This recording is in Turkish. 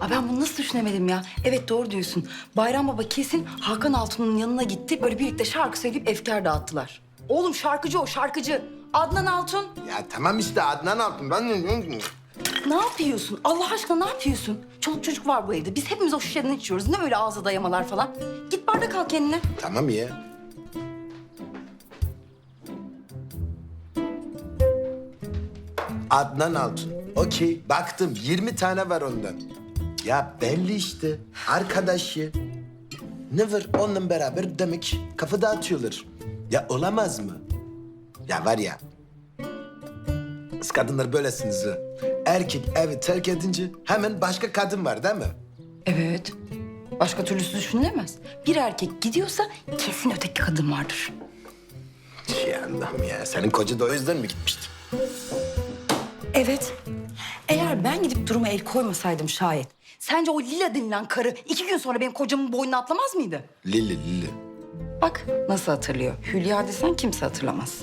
Aa, ben bunu nasıl düşünemedim ya? Evet doğru diyorsun. Bayram Baba kesin Hakan Altun'un yanına gitti. Böyle birlikte şarkı söyleyip efkar dağıttılar. Oğlum şarkıcı o şarkıcı. Adnan Altun. Ya tamam işte Adnan Altun. Ben Ne yapıyorsun? Allah aşkına ne yapıyorsun? Çoluk çocuk var bu evde. Biz hepimiz o şişeden içiyoruz. Ne öyle ağza dayamalar falan? Git bardak al kendine. Tamam ya. Adnan Altun. Okey. Baktım 20 tane var ondan. Ya belli işte. Arkadaşı. Ne var onunla beraber demek kafa dağıtıyorlar. Ya olamaz mı? Ya var ya. Siz kadınlar böylesiniz ha. Erkek evi terk edince hemen başka kadın var değil mi? Evet. Başka türlüsü düşünülemez. Bir erkek gidiyorsa kesin öteki kadın vardır. Ya Allah'ım ya. Senin koca da o yüzden mi gitmişti? Evet. Eğer ben gidip duruma el koymasaydım şayet... ...sence o Lila denilen karı iki gün sonra benim kocamın boynuna atlamaz mıydı? Lili Lili. Bak nasıl hatırlıyor. Hülya desen kimse hatırlamaz.